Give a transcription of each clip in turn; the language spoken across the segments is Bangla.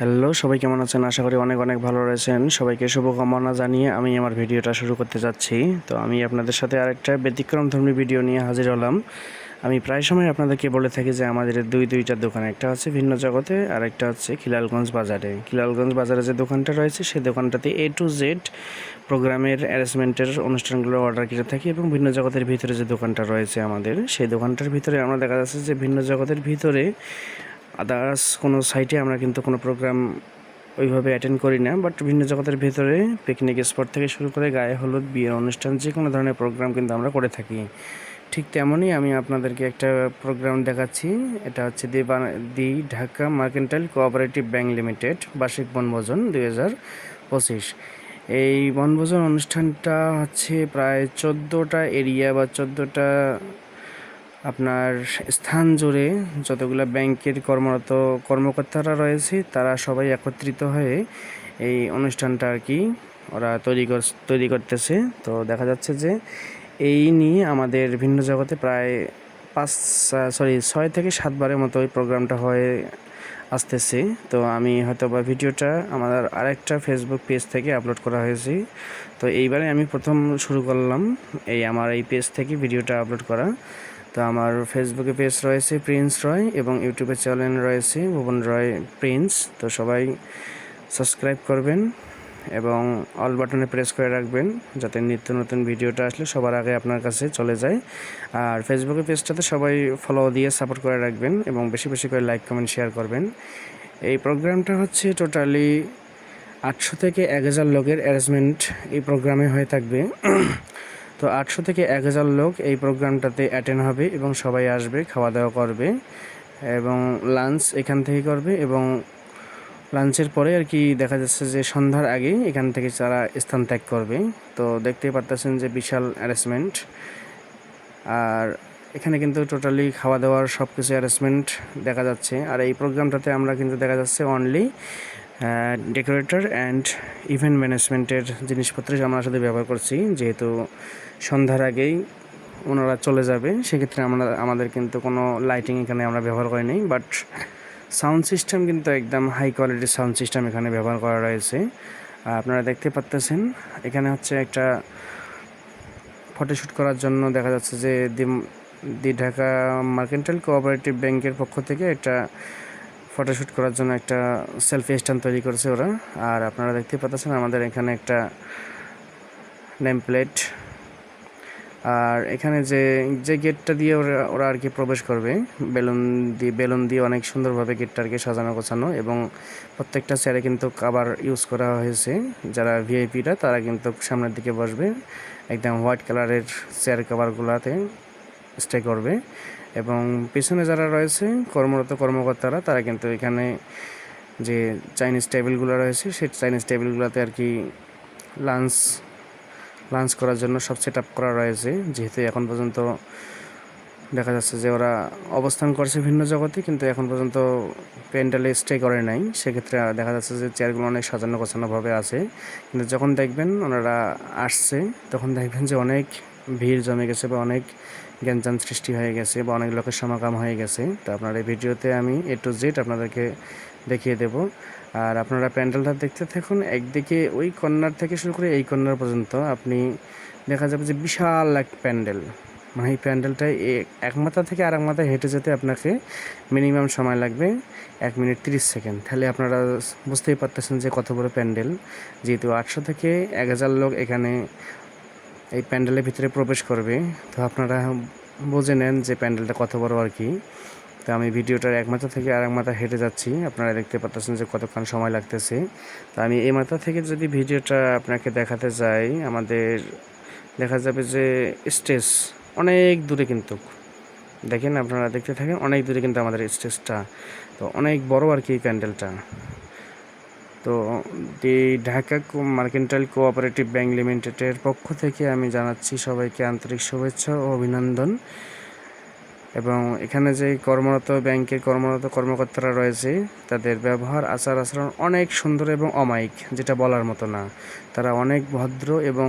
হ্যালো, সবাই কেমন আছেন? আশা করি অনেক অনেক ভালো রয়েছেন। সবাইকে শুভকামনা জানিয়ে আমি আমার ভিডিওটা শুরু করতে যাচ্ছি। তো আমি আপনাদের সাথে আরেকটা ব্যতিক্রম ধর্মী ভিডিও নিয়ে হাজির হলাম। আমি প্রায় সময় আপনাদেরকে বলে থাকি যে আমাদের দুই দুইটা দোকান, একটা হচ্ছে ভিন্ন জগতে আর একটা হচ্ছে খিলালগঞ্জ বাজারে। খিলালগঞ্জ বাজারে যে দোকানটা রয়েছে, সেই দোকানটাতে এ টু জেড প্রোগ্রামের অ্যারেঞ্জমেন্টের অনুষ্ঠানগুলো অর্ডার করে থাকি এবং ভিন্ন জগতের ভিতরে যে দোকানটা রয়েছে আমাদের, সেই দোকানটার ভিতরে আমরা দেখা যাচ্ছে যে ভিন্ন জগতের ভিতরে আদার্স কোনো সাইটে আমরা কিন্তু কোনো প্রোগ্রাম ওইভাবে অ্যাটেন্ড করি না বাট ভিন্ন জগতের ভেতরে পিকনিক স্পট থেকে শুরু করে গায়ে হলুদ, বিয়ের অনুষ্ঠান যে কোনো ধরনের প্রোগ্রাম কিন্তু আমরা করে থাকি। ঠিক তেমনই আমি আপনাদেরকে একটা প্রোগ্রাম দেখাচ্ছি, এটা হচ্ছে the the Dhaka mercantile cooperative bank limited, বার্ষিক বনভোজন দুই হাজার পঁচিশ। এই বনভোজন অনুষ্ঠানটা হচ্ছে প্রায় চোদ্দোটা এরিয়া বা চোদ্দোটা আপনার স্থান জুড়ে যতগুলো ব্যাংকের কর্মরত কর্মকর্তারা রয়েছে, তারা সবাই একত্রিত হয়ে এই অনুষ্ঠানটা আর কি ওরা তৈরি তৈরি করতেছে। তো দেখা যাচ্ছে যে এই নিয়ে আমাদের ভিন্ন জগতে প্রায় পাঁচ, সরি, ছয় থেকে সাতবারের মতো ওই প্রোগ্রামটা হয়ে আসতেছে। তো আমি হয়তো বা ভিডিওটা আমার আরেকটা ফেসবুক পেজ থেকে আপলোড করা হয়েছে। তো এইবারে আমি প্রথম শুরু করলাম এই আমার এই পেজ থেকে ভিডিওটা আপলোড করা। তো আমার ফেসবুকে পেজ রয়েছে প্রিন্স রয় এবং ইউটিউবে চ্যানেল রয়েছে ভুবন রয় প্রিন্স তো সবাই সাবস্ক্রাইব করবেন এবং অল বাটনে প্রেস করে রাখবেন যাতে নিত্য নতুন ভিডিওটা আসলে সবার আগে আপনার কাছে চলে যায়। আর ফেসবুকে পেজটাতে সবাই ফলো দিয়ে সাপোর্ট করে রাখবেন এবং বেশি বেশি করে লাইক কমেন্ট শেয়ার করবেন। এই প্রোগ্রামটা হচ্ছে টোটালি আটশো থেকে এক হাজার লোকের অ্যারেঞ্জমেন্ট এই প্রোগ্রামে হয়ে থাকবে। তো আটশো থেকে এক হাজার লোক এই প্রোগ্রামটাতে অ্যাটেন্ড হবে এবং সবাই আসবে খাওয়া দাওয়া করবে এবং লাঞ্চ এখান থেকে করবে এবং লাঞ্চের পরে আর কি দেখা যাচ্ছে যে সন্ধ্যার আগে এখান থেকে তারা স্থান ত্যাগ করবে। তো দেখতেই পারতেছেন যে বিশাল অ্যারেঞ্জমেন্ট আর এখানে কিন্তু টোটালি খাওয়া দাওয়ার সব কিছু অ্যারেঞ্জমেন্ট দেখা যাচ্ছে। আর এই প্রোগ্রামটাতে আমরা কিন্তু দেখা যাচ্ছে অনলি ডেকোরেটর অ্যান্ড ইভেন্ট ম্যানেজমেন্টের জিনিসপত্র আমরা সাথে ব্যবহার করছি। যেহেতু সন্ধ্যার আগেই ওনারা চলে যাবে, সেক্ষেত্রে আমরা, আমাদের কিন্তু কোনো লাইটিং এখানে আমরা ব্যবহার করি করিনি বাট সাউন্ড সিস্টেম কিন্তু একদম হাই কোয়ালিটির সাউন্ড সিস্টেম এখানে ব্যবহার করা রয়েছে। আপনারা দেখতে পাচ্তেছেন এখানে হচ্ছে একটা ফটোশ্যুট করার জন্য দেখা যাচ্ছে যে দি ঢাকা মার্কেন্টাইল কোঅপারেটিভ ব্যাংকের পক্ষ থেকে একটা ফটোশ্যুট করার জন্য একটা সেলফি স্ট্যান্ড তৈরি করেছে ওরা। আর আপনারা দেখতে পাচ্ছেন আমাদের এখানে একটা নেম প্লেট আর এখানে যে যে গেটটা দিয়ে ওরা ওরা আর কি প্রবেশ করবে, বেলুন দিয়ে বেলুন দিয়ে অনেক সুন্দরভাবে গেটটা আর কি সাজানো গোছানো এবং প্রত্যেকটা চেয়ারে কিন্তু কাবার ইউজ করা হয়েছে। যারা ভিআইপিরা তারা কিন্তু সামনের দিকে বসবে, একদম হোয়াইট কালারের চেয়ার কাভারগুলোতে স্টে করবে। এবং পেছনে যারা রয়েছে, কর্মরত কর্মকর্তারা, তারা কিন্তু এখানে যে চাইনিজ টেবিলগুলো রয়েছে, সেই চাইনিজ টেবিলগুলোতে আর কি লাঞ্চ লাঞ্চ করার জন্য সব সেট আপ করা রয়েছে। যেহেতু এখন পর্যন্ত দেখা যাচ্ছে যে ওরা অবস্থান করছে ভিন্ন জগতে, কিন্তু এখন পর্যন্ত প্যান্ডেলে স্টে করে নাই। সেক্ষেত্রে দেখা যাচ্ছে যে চেয়ারগুলো অনেক সাজানো গোছানোভাবে আছে। কিন্তু যখন দেখবেন ওনারা আসছে, তখন দেখবেন যে অনেক ভিড় জমে গেছে বা অনেক জ্ঞানজান সৃষ্টি হয়ে গেছে বা অনেক লোকের সমাগম হয়ে গেছে, তো আপনার এই ভিডিওতে আমি এ টু জেড আপনাদেরকে দেখিয়ে দেব। আর আপনারা প্যান্ডেলটা দেখতে থাকুন, একদিকে ওই কর্নার থেকে শুরু করে এই কর্নার পর্যন্ত আপনি দেখা যাবে যে বিশাল এক প্যান্ডেল। মানে এই প্যান্ডেলটায় এ- এক মাথা থেকে আর এক মাথায় হেঁটে যেতে আপনাকে মিনিমাম সময় লাগবে এক মিনিট তিরিশ সেকেন্ড। তাহলে আপনারা বুঝতেই পারতেছেন যে কত বড় প্যান্ডেল। যেহেতু আটশো থেকে এক হাজার লোক এখানে এই প্যান্ডেলের ভিতরে প্রবেশ করবে। তো আপনারা বুঝে নেন যে প্যান্ডেলটা কত বড় আর কি। তো আমি ভিডিওটার এক মাথা থেকে আর এক মাথা হেঁটে যাচ্ছি। আপনারা দেখতে পাচ্ছেন যে কতক্ষণ সময় লাগতেছে। তো আমি এই মাথা থেকে যদি ভিডিওটা আপনাকে দেখাতে যাই, আমাদের দেখা যাবে যে স্টেজ অনেক দূরে কিন্তু। দেখেন আপনারা দেখতে থাকেন, অনেক দূরে কিন্তু আমাদের স্টেজটা। তো অনেক বড় আর কি এই প্যান্ডেলটা। তো the Dhaka mercantile cooperative bank লিমিটেডের পক্ষ থেকে আমি জানাচ্ছি সবাইকে আন্তরিক শুভেচ্ছা ও অভিনন্দন। এবং এখানে যে কর্মরত ব্যাংকের কর্মরত কর্মকর্তারা রয়েছে, তাদের ব্যবহার, আচার আচরণ অনেক সুন্দর এবং অমায়িক, যেটা বলার মতো না। তারা অনেক ভদ্র এবং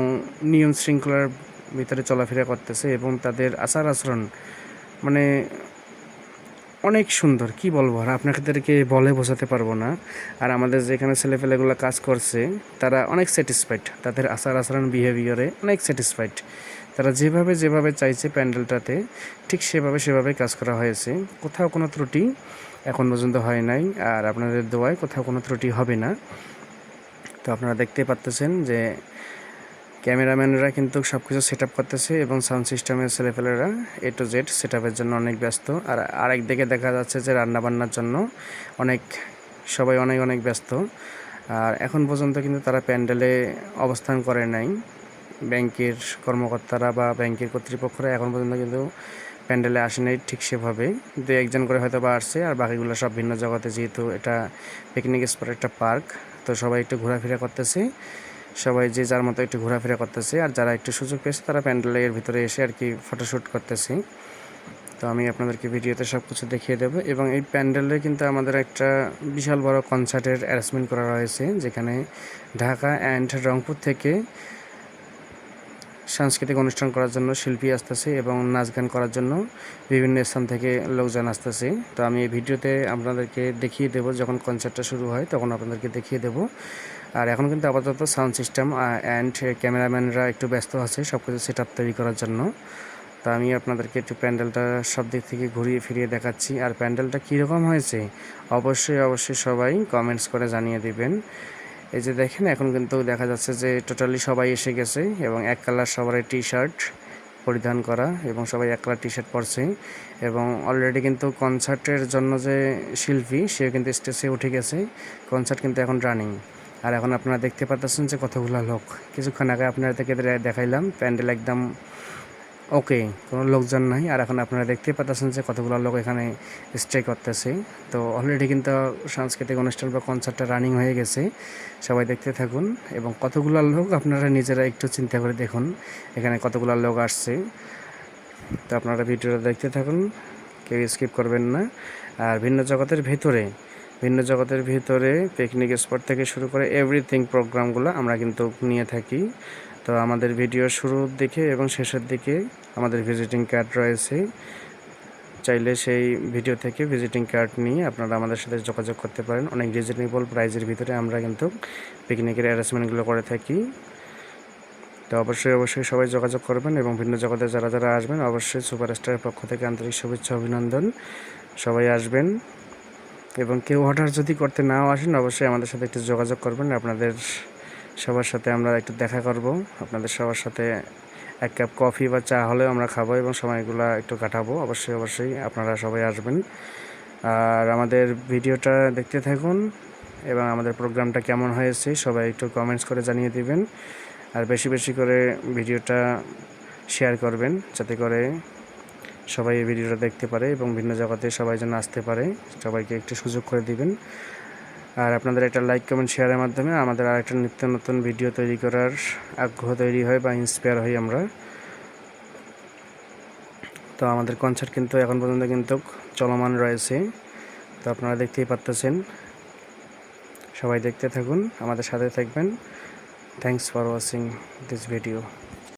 নিয়ম শৃঙ্খলার ভিতরে চলাফেরা করতেছে এবং তাদের আচার আচরণ মানে অনেক সুন্দর, কি বলব? আর আপনাদেরকে বলে বোঝাতে পারব না। আর আমাদের যেখানে ছেলেপেলেগুলো কাজ করছে, তারা অনেক স্যাটিসফাইড তাদের আচার আচরণ বিহেভিয়ারে অনেক স্যাটিসফাইড তারা যেভাবে যেভাবে চাইছে প্যান্ডেলটাতে, ঠিক সেভাবে সেভাবে কাজ করা হয়েছে। কোথাও কোনো ত্রুটি এখন পর্যন্ত হয় নাই, আর আপনাদের দোয়ায় কোথাও কোনো ত্রুটি হবে না। তো আপনারা দেখতে পাচ্তেছেন যে ক্যামেরাম্যানরা কিন্তু সব কিছু সেট আপ করতেছে এবং সাউন্ড সিস্টেমের ছেলেপেলেরা এ টু জেড সেট আপের জন্য অনেক ব্যস্ত। আর আরেক দিকে দেখা যাচ্ছে যে রান্নাবান্নার জন্য অনেক, সবাই অনেক অনেক ব্যস্ত। আর এখন পর্যন্ত কিন্তু তারা প্যান্ডেলে অবস্থান করে নাই। ব্যাংকের কর্মকর্তারা বা ব্যাংকের কর্তৃপক্ষরা এখন পর্যন্ত কিন্তু প্যান্ডেলে আসে নাই ঠিক সেভাবে। দু, একজন করে হয়তো বা আসছে, আর বাকিগুলো সব ভিন্ন জগতে যেহেতু এটা পিকনিক স্পট একটা পার্ক তো সবাই একটু ঘোরাফেরা করতেছে। সবাই যে যার মতো একটু ঘোরাফেরা করতেছে, আর যারা একটু সুযোগ পেয়েছে তারা প্যান্ডেলের ভিতরে এসে আর কি ফটোশ্যুট করতেছে। তো আমি আপনাদেরকে ভিডিওতে সব কিছু দেখিয়ে দেবো এবং এই প্যান্ডেলে কিন্তু আমাদের একটা বিশাল বড় কনসার্টের অ্যারেঞ্জমেন্ট করা রয়েছে, যেখানে ঢাকা অ্যান্ড রংপুর থেকে সাংস্কৃতিক অনুষ্ঠান করার জন্য শিল্পী আসতেছে এবং নাচ গান করার জন্য বিভিন্ন স্থান থেকে লোকজন আসতেছে। তো আমি এই ভিডিওতে আপনাদেরকে দেখিয়ে দেবো যখন কনসার্টটা শুরু হয়, তখন আপনাদেরকে দেখিয়ে দেবো। আর এখন কিন্তু আপাতত সাউন্ড সিস্টেম অ্যান্ড ক্যামেরাম্যানরা একটু ব্যস্ত আছে সব কিছু সেট আপ তৈরি করার জন্য। তো আমি আপনাদেরকে একটু প্যান্ডেলটা সব দিক থেকে ঘুরিয়ে ফিরিয়ে দেখাচ্ছি। আর প্যান্ডেলটা কীরকম হয়েছে, অবশ্যই অবশ্যই সবাই কমেন্টস করে জানিয়ে দিবেন। এই যে দেখেন, এখন কিন্তু দেখা যাচ্ছে যে টোটালি সবাই এসে গেছে এবং এক কালার সবারই টি শার্ট পরিধান করা এবং সবাই এক কালার টি শার্ট পরছে। এবং অলরেডি কিন্তু কনসার্টের জন্য যে শিল্পী সে কিন্তু স্টেজে উঠে গেছে। কনসার্ট কিন্তু এখন রানিং আর এখন আপনারা দেখতে পাচ্ছেন যে কতগুলো লোক। কিছুক্ষণ আগে আপনাদেরকে দেখাইলাম, প্যান্ডেল একদম ওকে, কোনো লোকজন নাই। আর এখন আপনারা দেখতে পাচ্ছেন যে কতগুলো লোক এখানে স্টে করতেছে। তো অলরেডি কিন্তু সাংস্কৃতিক অনুষ্ঠান বা কনসার্টটা রানিং হয়ে গেছে। সবাই দেখতে থাকুন এবং কতগুলো লোক আপনারা নিজেরা একটু চিন্তা করে দেখুন, এখানে কতগুলো লোক আসছে। তো আপনারা ভিডিওটা দেখতে থাকুন, কেউ স্কিপ করবেন না। আর ভিন্ন জগতের ভেতরে ভিন্ন জগতের ভিতরে পিকনিক স্পট থেকে শুরু করে এভরিথিং প্রোগ্রামগুলো আমরা কিন্তু নিয়ে থাকি। তো আমাদের ভিডিও শুরুর দিকে এবং শেষের দিকে আমাদের ভিজিটিং কার্ড রয়েছে। চাইলে সেই ভিডিও থেকে ভিজিটিং কার্ড নিয়ে আপনারা আমাদের সাথে যোগাযোগ করতে পারেন। অনেক রিজনেবল প্রাইজের ভিতরে আমরা কিন্তু পিকনিকের অ্যারেঞ্জমেন্টগুলো করে থাকি। তো অবশ্যই অবশ্যই সবাই যোগাযোগ করবেন এবং ভিন্ন জগতে যারা যারা আসবেন, অবশ্যই সুপারস্টারের পক্ষ থেকে আন্তরিক শুভেচ্ছা, অভিনন্দন। সবাই আসবেন। এবং কেউ অর্ডার যদি করতে নাও আসেন, অবশ্যই আমাদের সাথে একটু যোগাযোগ করবেন। আপনাদের সবার সাথে আমরা একটু দেখা করব। আপনাদের সবার সাথে এক কাপ কফি বা চা হলেও আমরা খাব এবং সময়গুলো একটু কাটাবো। অবশ্যই অবশ্যই আপনারা সবাই আসবেন। আর আমাদের ভিডিওটা দেখতে থাকুন এবং আমাদের প্রোগ্রামটা কেমন হয়েছে, সবাই একটু কমেন্টস করে জানিয়ে দিবেন। আর বেশি বেশি করে ভিডিওটা শেয়ার করবেন, যাতে করে সবাই এই ভিডিওটা দেখতে পারে এবং ভিন্ন জগতে সবাই যেন আসতে পারে, সবাইকে একটু সুযোগ করে দিবেন। আর আপনাদের একটা লাইক কমেন্ট শেয়ারের মাধ্যমে আমাদের আরেকটা নিত্য নতুন ভিডিও তৈরি করার আগ্রহ তৈরি হয় বা ইন্সপায়ার হই আমরা। তো আমাদের কনসার্ট কিন্তু এখন পর্যন্ত কিন্তু চলমান রয়েছে। তো আপনারা দেখতেই পারতেছেন। সবাই দেখতে থাকুন, আমাদের সাথে থাকবেন। Thanks for watching this video